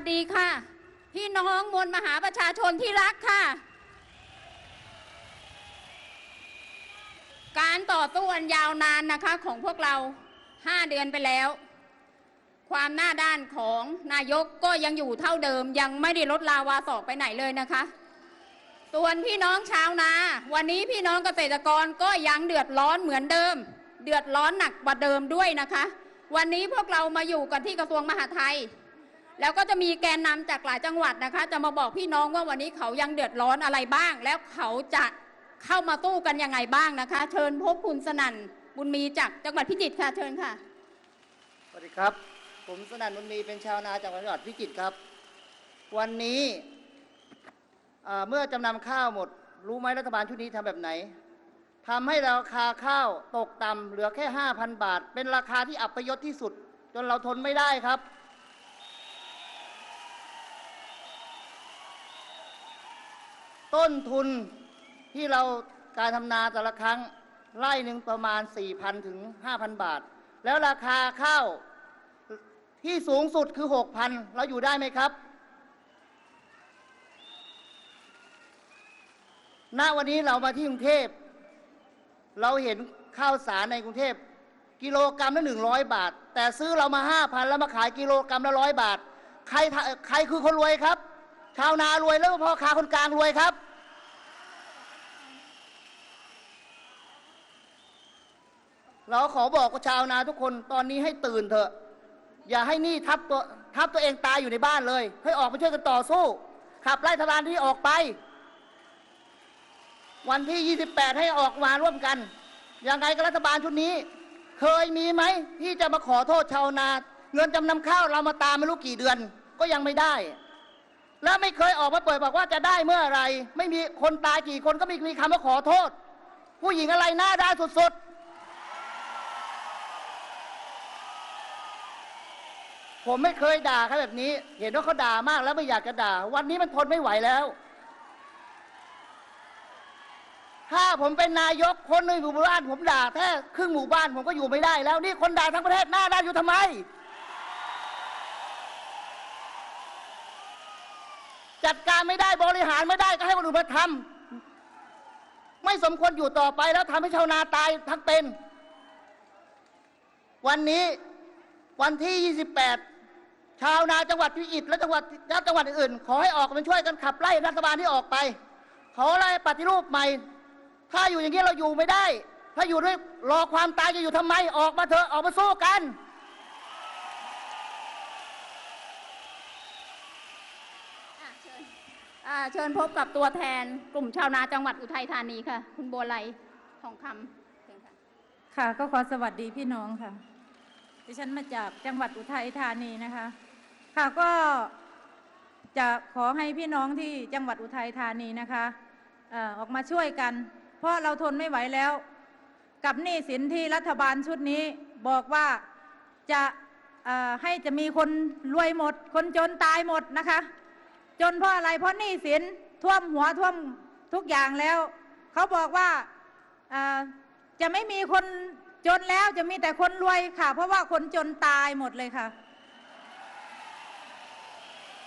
วัสดีค่ะ พี่น้องมวลมหาประชาชนที่รักค่ะ การต่อสู้อันยาวนานนะคะของพวกเรา5เดือนไปแล้ว ความหน้าด้านของนายกก็ยังอยู่เท่าเดิม ยังไม่ได้ลดลาวาสอกไปไหนเลยนะคะส่วนพี่น้องชาวนา วันนี้พี่น้องเกษตรกรก็ยังเดือดร้อนเหมือนเดิม เดือดร้อนหนักกว่าเดิมด้วยนะคะ วันนี้พวกเรามาอยู่กันที่กระทรวงมหาดไทย แล้วก็จะมีแกนนำจากหลายจังหวัดนะคะ จะมาบอกพี่น้องว่าวันนี้เขายังเดือดร้อนอะไรบ้าง แล้วเขาจะเข้ามาสู้กันยังไงบ้างนะคะ เชิญพบคุณสนั่นบุญมีจากจังหวัดพิจิตรค่ะเชิญค่ะสวัสดีครับ ผมสนั่นมุนมีเป็นชาวนาจากจังหวัดพิจิตรครับ วันนี้เมื่อจำนำข้าวหมด รู้ไหมรัฐบาลชุดนี้ทำแบบไหนทำให้ราคาข้าวตกต่ำเหลือแค่ 5,000 บาท เป็นราคาที่อับประยศที่สุด จนเราทนไม่ได้ครับ ต้นทุนที่เราการทำนาแต่ละครั้งไร่หนึ่งประมาณ 4,000 ถึง 5,000 บาท แล้วราคาข้าวที่สูงสุดคือ 6,000 เราอยู่ได้ไหมครับ ณ วันนี้เรามาที่กรุงเทพ เราเห็นข้าวสารในกรุงเทพ กิโลกรรัมละ 100 บาท แต่ซื้อเรามา 5,000 แล้วมาขายกิโลกรรัมละร้อยบาท ใครใครคือคนรวยครับ ชาวนารวยแล้วพ่อค้าคนกลางรวยครับ เราขอบอกกับชาวนาทุกคนตอนนี้ให้ตื่นเถอะ อย่าให้นี่ทับตัวทับตัวเองตายอยู่ในบ้านเลย ให้ออกมาช่วยกันต่อสู้ ขับไล่ทบานที่ออกไป วันที่ 28 ให้ออกมาร่วมกัน ยังไงก็รัฐบาลชุดนี้ เคยมีไหมที่จะมาขอโทษชาวนา เงินจำนำข้าวเรามาตามไม่รู้กี่เดือน ก็ยังไม่ได้ แล้วไม่เคยออกมาเปิดบอกว่าจะได้เมื่อไร ไม่มีคนตายกี่คนก็ไม่มีคำว่าขอโทษ ผู้หญิงอะไรหน้าด้านสุดๆ ผมไม่เคยด่าเขาแบบนี้ เห็นว่าเขาด่ามากแล้วไม่อยากจะด่า วันนี้มันทนไม่ไหวแล้ว ถ้าผมเป็นนายกคนในหมู่บ้าน ผมด่าแค่ครึ่งหมู่บ้านผมก็อยู่ไม่ได้แล้ว นี่คนด่าทั้งประเทศหน้าด้านอยู่ทำไม จัดการไม่ได้บริหารไม่ได้ก็ให้คนอื่นมาทำไม่สมควรอยู่ต่อไปแล้วทำให้ชาวนาตายทั้งเป็น วันนี้วันที่ 28 ชาวนาจังหวัดพิจิตรและจังหวัดและจังหวัดอื่นๆขอให้ออกมาช่วยกันขับไล่รัฐบาลที่ออกไป ขอไล่ปฏิรูปใหม่ ถ้าอยู่อย่างนี้เราอยู่ไม่ได้ ถ้าอยู่ด้วยรอความตายจะอยู่ทำไมออกมาเถอะออกมาสู้กัน อะเชิญอ่า เชิญพบกับตัวแทนกลุ่มชาวนาจังหวัดอุทัยธานีค่ะ คุณบัวไลทองคำค่ะ ก็ขอสวัสดีพี่น้องค่ะ ดิฉันมาจากจังหวัดอุทัยธานีนะคะ ค่ะก็จะขอให้พี่น้องที่จังหวัดอุทัยธานีนะคะออกมาช่วยกัน เพราะเราทนไม่ไหวแล้ว กับหนี้สินที่รัฐบาลชุดนี้บอกว่าจะให้จะมีคนรวยหมด คนจนตายหมดนะคะ จนเพราะอะไรเพราะหนี้สินท่วมหัวท่วมทุกอย่างแล้ว เขาบอกว่าจะไม่มีคนจนแล้วจะมีแต่คนรวยค่ะ เพราะว่าคนจนตายหมดเลยค่ะ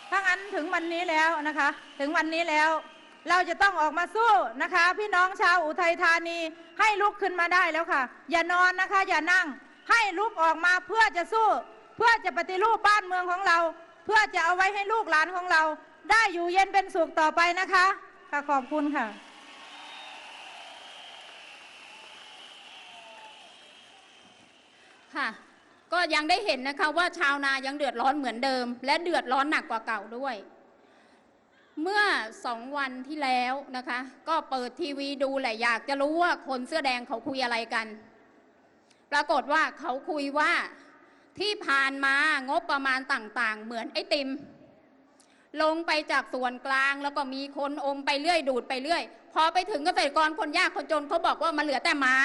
ถ้างั้นถึงวันนี้แล้วนะคะ ถึงวันนี้แล้ว เราจะต้องออกมาสู้นะคะ พี่น้องชาวอุทัยธานีให้ลุกขึ้นมาได้แล้วค่ะ อย่านอนนะคะ อย่านั่งให้ลุกออกมาเพื่อจะสู้ เพื่อจะปฏิรูปบ้านเมืองของเรา เพื่อจะเอาไว้ให้ลูกหลานของเรา ได้อยู่เย็นเป็นสุขต่อไปนะคะค่ะขอบคุณค่ะ ค่ะ ก็ยังได้เห็นนะคะว่าชาวนายังเดือดร้อนเหมือนเดิม และเดือดร้อนหนักกว่าเก่าด้วย เมื่อสองวันที่แล้วนะคะ ก็เปิดทีวีดูแหละอยากจะรู้ว่าคนเสื้อแดงเขาคุยอะไรกัน ปรากฏว่าเขาคุยว่าที่ผ่านมางบประมาณต่างๆ เหมือนไอติม ลงไปจากส่วนกลางแล้วก็มีคนอมไปเรื่อยดูดไปเรื่อย พอไปถึงเกษตรกรคนยากคนจนเขาบอกว่ามันเหลือแต่ไม้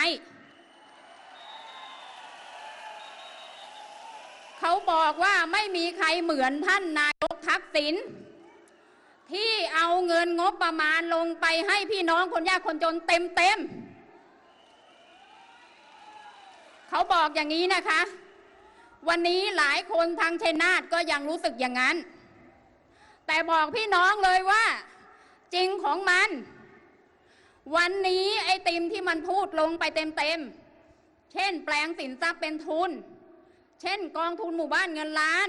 เขาบอกว่าไม่มีใครเหมือนท่านนายกทักษิณที่เอาเงินงบประมาณลงไปให้พี่น้องคนยากคนจนเต็มเต็มเขาบอกอย่างนี้นะคะ วันนี้หลายคนทางชัยนาทก็ยังรู้สึกอย่างนั้น แต่บอกพี่น้องเลยว่า จริงของมัน วันนี้ไอติมที่มันพูดลงไปเต็มๆ เช่น แปลงสินทรัพย์เป็นทุน เช่น กองทุนหมู่บ้านเงินล้าน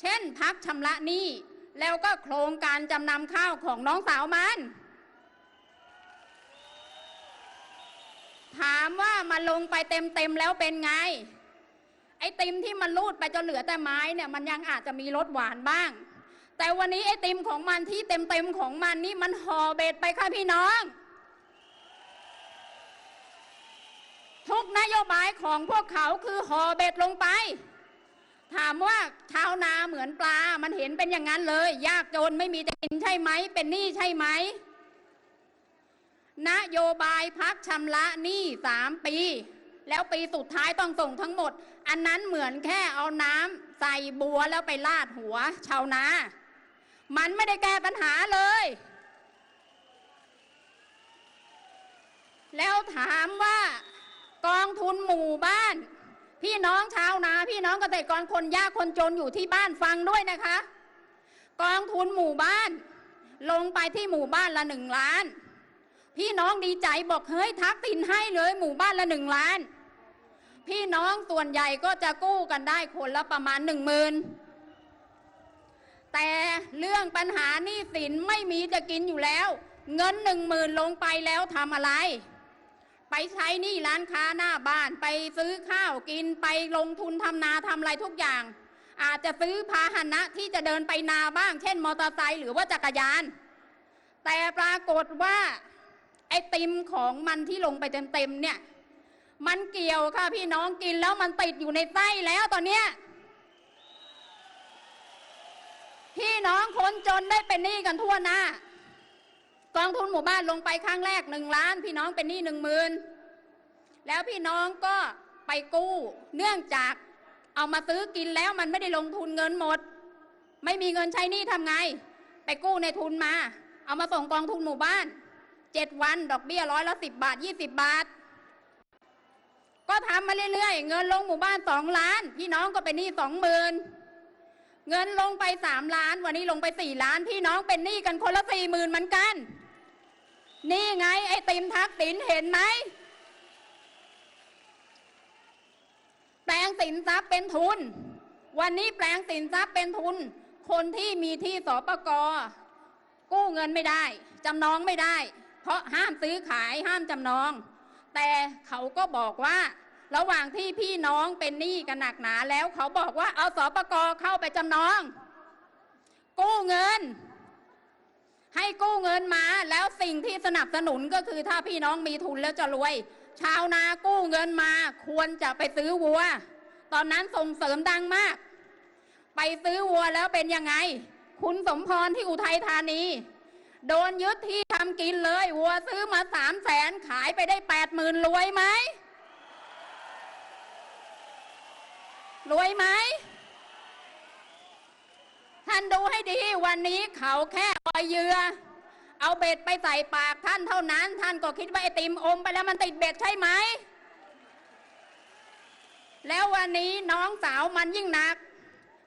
เช่น พักชำระหนี้แล้วก็โครงการจำนำข้าวของน้องสาวมัน ถามว่ามันลงไปเต็มๆแล้วเป็นไง ไอติมที่มันรูดไปจนเหลือแต่ไม้เนี่ยมันยังอาจจะมีรสหวานบ้าง แต่วันนี้ไอติมของมันที่เต็มๆของมันนี่มันห่อเบ็ดไปค่ะพี่น้อง ทุกนโยบายของพวกเขาคือห่อเบ็ดลงไป ถามว่าชาวนาเหมือนปลา มันเห็นเป็นอย่างนั้นเลย ยากจนไม่มีจะกินใช่ไหม เป็นหนี้ใช่ไหมนโยบายพักชำระหนี้สามปี แล้วปีสุดท้ายต้องส่งทั้งหมด อันนั้นเหมือนแค่เอาน้ำใส่บัวแล้วไปลาดหัวชาวนา มันไม่ได้แก้ปัญหาเลย แล้วถามว่ากองทุนหมู่บ้าน พี่น้องชาวนา พี่น้องเกษตรกรคนยากคนจนอยู่ที่บ้านฟังด้วยนะคะ กองทุนหมู่บ้าน ลงไปที่หมู่บ้านละหนึ่งล้าน พี่น้องดีใจบอกเฮ้ยทักตินให้เลยหมู่บ้านละหนึ่งล้าน พี่น้องส่วนใหญ่ก็จะกู้กันได้คนละประมาณหนึ่งหมื่น แต่เรื่องปัญหาหนี้สินไม่มีจะกินอยู่แล้ว เงินหนึ่งหมื่นลงไปแล้วทำอะไร ไปใช้หนี้ร้านค้าหน้าบ้านไปซื้อข้าวกินไปลงทุนทำนาทำอะไรทุกอย่าง อาจจะซื้อพาหนะที่จะเดินไปนาบ้าง เช่นมอเตอร์ไซค์หรือว่าจักรยาน แต่ปรากฏว่า ไอติมของมันที่ลงไปเต็มๆเนี่ย มันเกี่ยวค่ะพี่น้องกินแล้วมันติดอยู่ในไส้แล้วตอนเนี้ย พี่น้องคนจนได้เป็นหนี้กันทั่วหน้ากองทุนหมู่บ้านลงไปครั้งแรกหนึ่งล้าน พี่น้องเป็นหนี้หนึ่งหมื่นแล้วพี่น้องก็ไปกู้ เนื่องจากเอามาซื้อกินแล้วมันไม่ได้ลงทุนเงินหมด ไม่มีเงินใช้หนี้ทำไง ไปกู้ในทุนมา เอามาส่งกองทุนหมู่บ้านเจ็ดวัน ดอกเบี้ยร้อยละสิบบาทยี่สิบบาท ก็ทำมาเรื่อยๆ เงินลงหมู่บ้านสองล้าน พี่น้องก็เป็นหนี้สองหมื่น เงินลงไปสามล้าน วันนี้ลงไปสี่ล้าน พี่น้องเป็นหนี้กันคนละสี่หมื่นเหมือนกัน นี่ไง ไอ้ติมทักษิณเห็นไหมแปลงสินทรัพย์เป็นทุน วันนี้แปลงสินทรัพย์เป็นทุน คนที่มีที่สปกกู้เงินไม่ได้ จำนองไม่ได้ เพราะห้ามซื้อขายห้ามจำนอง แต่เขาก็บอกว่า ระหว่างที่พี่น้องเป็นหนี้กันหนักหนาแล้วเขาบอกว่าเอาสปกรเข้าไปจำนอง กู้เงิน ให้กู้เงินมาแล้วสิ่งที่สนับสนุนก็คือถ้าพี่น้องมีทุนแล้วจะรวย ชาวนากู้เงินมาควรจะไปซื้อวัว ตอนนั้นส่งเสริมดังมาก ไปซื้อวัวแล้วเป็นยังไง คุณสมพรที่อุทัยธานี โดนยึดที่ทำกินเลย วัวซื้อมาสามแสนขายไปได้แปดหมื่นรวยไหม รวยไหม ท่านดูให้ดีวันนี้เขาแค่ออยเหยื่อเอาเบ็ดไปใส่ปากท่านเท่านั้น ท่านก็คิดว่าไอติมอมไปแล้วมันติดเบ็ดใช่ไหม แล้ววันนี้น้องสาวมันยิ่งหนัก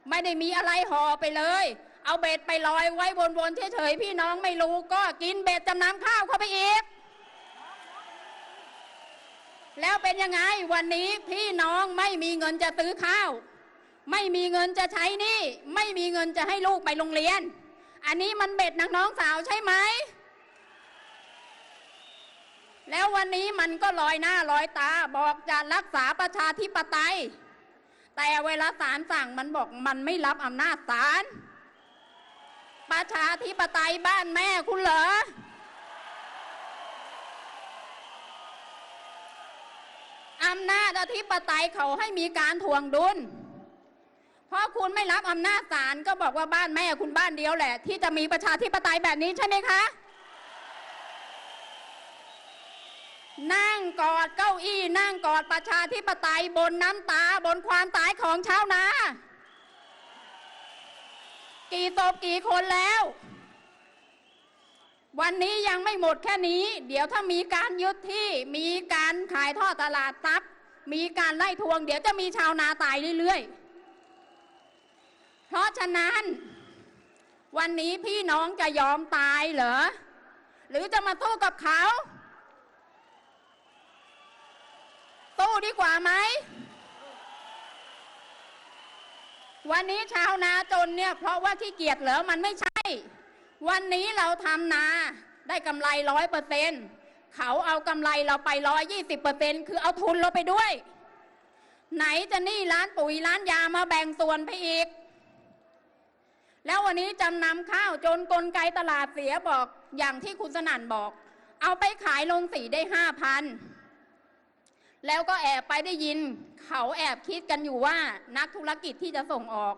ไม่ได้มีอะไรห่อไปเลย เอาเบ็ดไปลอยไว้บนๆเฉยๆพี่น้องไม่รู้ก็กินเบ็ดจำนำข้าวเข้าไปอีก แล้วเป็นยังไงวันนี้พี่น้องไม่มีเงินจะซื้อข้าว ไม่มีเงินจะใช้หนี่ไม่มีเงินจะให้ลูกไปโรงเรียน อันนี้มันเบ็ดนักน้องสาวใช่ไหมแล้ววันนี้มันก็ลอยหน้าลอยตาบอกจะรักษาประชาธิปไตย แต่เวลาศาลสั่งมันบอกมันไม่รับอำนาจศาลประชาธิปไตยบ้านแม่คุณเหรอ อำนาจอธิปไตยเขาให้มีการทวงดุล เพราะคุณไม่รับอำนาจศาลก็บอกว่าบ้านแม่คุณบ้านเดียวแหละ ที่จะมีประชาธิปไตยแบบนี้ใช่ไหมคะ นั่งกอดเก้าอี้นั่งกอดประชาธิปไตยบนน้ำตาบนความตายของชาวนา กี่ศพกี่คนแล้ว วันนี้ยังไม่หมดแค่นี้ เดี๋ยวถ้ามีการยึดที่มีการขายท่อตลาดทรัพย์ มีการไล่ทวง เดี๋ยวจะมีชาวนาตายเรื่อยๆ เพราะฉะนั้น วันนี้พี่น้องจะยอมตายเหรอ หรือจะมาสู้กับเขาสู้ดีกว่าไหม วันนี้ชาวนาจนเนี่ย เพราะว่าขี้เกียจเหรอมันไม่ใช่ วันนี้เราทำนาได้กำไรร้อยเปอร์เซ็นเขาเอากำไรเราไปร้อยยี่สิบเปอร์เซ็นคือเอาทุนเราไปด้วย ไหนจะหนี่ร้านปุ๋ยร้านยามาแบ่งส่วนไปอีก แล้ววันนี้จำนำข้าวจนกลไกตลาดเสียบอกอย่างที่คุณสนั่นบอก เอาไปขายลงสีได้ห้าพันแล้วก็แอบไปได้ยิน เขาแอบคิดกันอยู่ว่านักธุรกิจที่จะส่งออก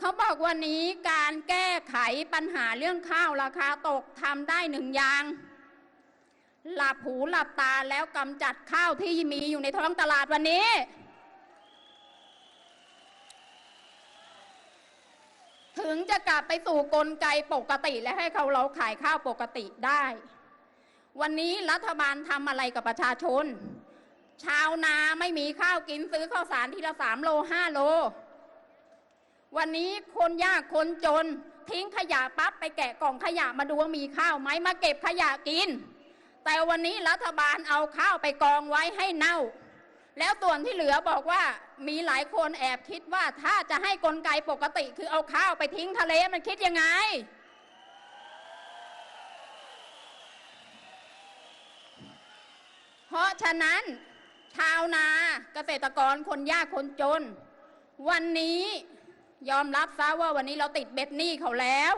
เขาบอกวันนี้การแก้ไขปัญหาเรื่องข้าวราคาตกทำได้หนึ่งอย่าง หลับหูหลับตาแล้วกำจัดข้าวที่มีอยู่ในท้องตลาดวันนี้ ถึงจะกลับไปสู่กลไกปกติและให้เขาเราขายข้าวปกติได้ วันนี้รัฐบาลทำอะไรกับประชาชน ชาวนาไม่มีข้าวกินซื้อข้าวสารทีละสามโลห้าโล วันนี้คนยากคนจน ทิ้งขยะปั๊บไปแกะกล่องขยะมาดูว่ามีข้าวไหมมาเก็บขยะกิน แต่วันนี้รัฐบาลเอาข้าวไปกองไว้ให้เน่า แล้วส่วนที่เหลือบอกว่ามีหลายคนแอบคิดว่าถ้าจะให้กลไกปกติคือเอาข้าวไปทิ้งทะเลมันคิดยังไง เพราะฉะนั้น ชาวนาเกษตรกรคนยากคนจน วันนี้ ยอมรับซะว่าวันนี้เราติดเบ็ดหนี้เขาแล้ว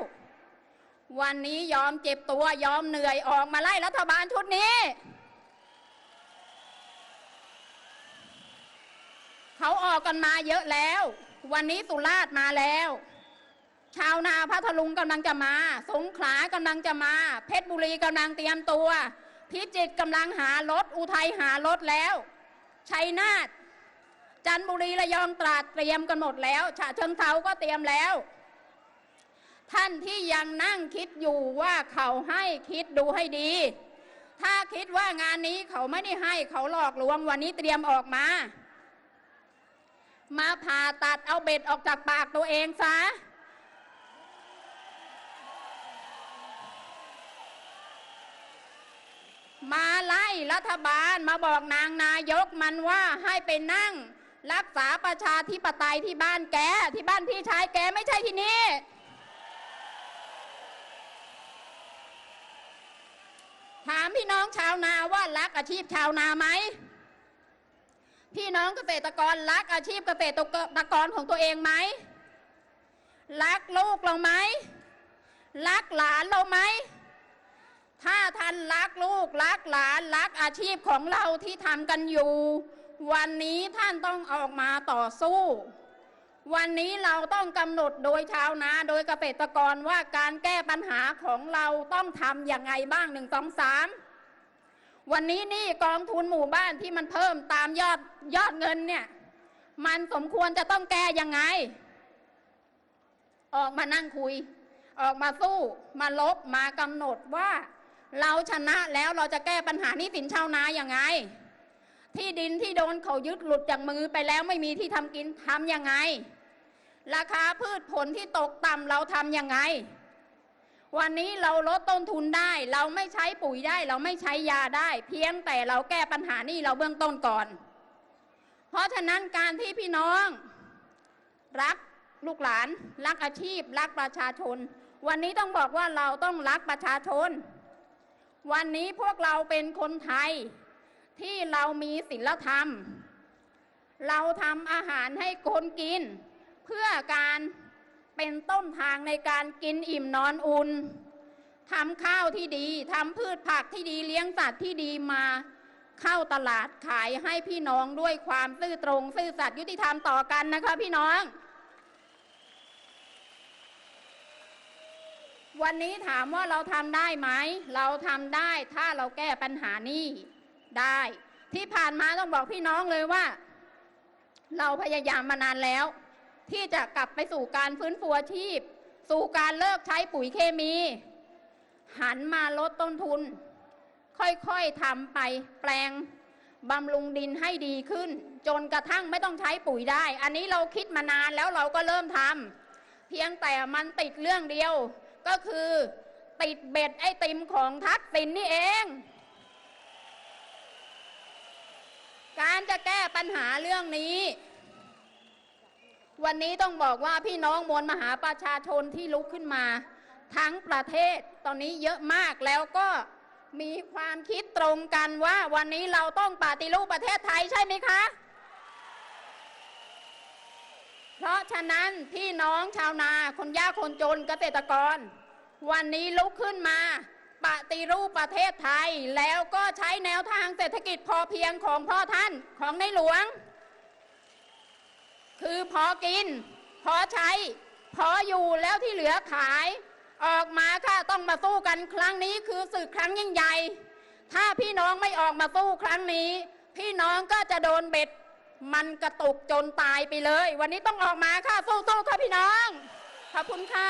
วันนี้ยอมเจ็บตัวยอมเหนื่อยออกมาไล่รัฐบาลชุดนี้เขาออกกันมาเยอะแล้ว วันนี้สุราษฎร์มาแล้ว ชาวนาพัทลุงกำลังจะมา สงขลากำลังจะมา เพชรบุรีกำลังเตรียมตัว พิจิตรกำลังหารถอุทัยหารถแล้วชัยนาท จันทบุรีระยองตราดเตรียมกันหมดแล้วฉะเชิงเทาก็เตรียมแล้ว ท่านที่ยังนั่งคิดอยู่ว่าเขาให้คิดดูให้ดี ถ้าคิดว่างานนี้เขาไม่ได้ให้เขาหลอกลวงวันนี้เตรียมออกมา มาผ่าตัดเอาเบ็ดออกจากปากตัวเองซะมาไล่รัฐบาลมาบอกนางนายกมันว่าให้ไปนั่ง รักษาประชาธิปไตยที่บ้านแก ที่บ้านพี่ชายแกไม่ใช่ที่นี่ ถามพี่น้องชาวนาว่ารักอาชีพชาวนาไหม พี่น้องเกษตรกรรักอาชีพเกษตรกรของตัวเองไหม รักลูกเราไหม รักหลานเราไหมถ้าท่านรักลูกรักหลานรักอาชีพของเราที่ทำกันอยู่ วันนี้ท่านต้องออกมาต่อสู้ วันนี้เราต้องกำหนดโดยชาวนา โดยเกษตรกรว่าการแก้ปัญหาของเราต้องทำอย่างไงบ้างหนึ่งสองสามวันนี้นี่กองทุนหมู่บ้านที่มันเพิ่มตามยอดยอดเงินเนี่ย มันสมควรจะต้องแก้ยังไง ออกมานั่งคุย ออกมาสู้ มาลบมากำหนดว่า เราชนะแล้วเราจะแก้ปัญหานี้สินชาวนาอย่างไง ที่ดินที่โดนเขายึดหลุดจากมือไปแล้วไม่มีที่ทำกินทำยังไง ราคาพืชผลที่ตกต่ำเราทำยังไง วันนี้เราลดต้นทุนได้ เราไม่ใช้ปุ๋ยได้ เราไม่ใช้ยาได้ เพียงแต่เราแก้ปัญหานี่เราเบื้องต้นก่อน เพราะฉะนั้นการที่พี่น้อง รักลูกหลาน รักอาชีพ รักประชาชน วันนี้ต้องบอกว่าเราต้องรักประชาชน วันนี้พวกเราเป็นคนไทย ที่เรามีศีลธรรม เราทำอาหารให้คนกิน เพื่อการเป็นต้นทางในการกินอิ่มนอนอุ่นทำข้าวที่ดีทำพืชผักที่ดีเลี้ยงสัตว์ที่ดีมาเข้าตลาดขายให้พี่น้องด้วยความซื่อตรง ซื่อสัตย์ยุติธรรมต่อกันนะคะพี่น้อง วันนี้ถามว่าเราทำได้ไหม เราทำได้ถ้าเราแก้ปัญหานี้ ได้ ที่ผ่านมาต้องบอกพี่น้องเลยว่า เราพยายามมานานแล้ว ที่จะกลับไปสู่การฟื้นฟูอาชีพ สู่การเลิกใช้ปุ๋ยเคมี หันมาลดต้นทุน ค่อยๆทำไปแปลงบำรุงดินให้ดีขึ้น จนกระทั่งไม่ต้องใช้ปุ๋ยได้ อันนี้เราคิดมานานแล้วเราก็เริ่มทำเพียงแต่มันติดเรื่องเดียว ก็คือติดเบ็ดไอติมของทักษิณนี่เอง การจะแก้ปัญหาเรื่องนี้ วันนี้ต้องบอกว่าพี่น้องมวลมหาประชาชนที่ลุกขึ้นมา ทั้งประเทศตอนนี้เยอะมากแล้วก็มีความคิดตรงกันว่าวันนี้เราต้องปฏิรูปประเทศไทยใช่ไหมคะ เพราะฉะนั้นพี่น้องชาวนาคนยากคนจนเกษตรกร วันนี้ลุกขึ้นมา ปฏิรูปประเทศไทย แล้วก็ใช้แนวทางเศรษฐกิจพอเพียงของพ่อท่านของในหลวง คือพอกิน พอใช้ พออยู่แล้วที่เหลือขาย ออกมาค่ะต้องมาสู้กันครั้งนี้คือศึกครั้งยิ่งใหญ่ถ้าพี่น้องไม่ออกมาสู้ครั้งนี้ พี่น้องก็จะโดนเบ็ด มันกระตุกจนตายไปเลย วันนี้ต้องออกมาค่ะสู้ๆค่ะพี่น้องขอบคุณค่ะ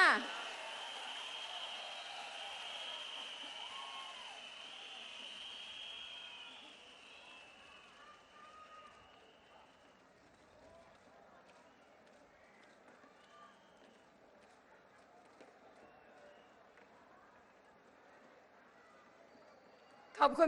ขอบคุณ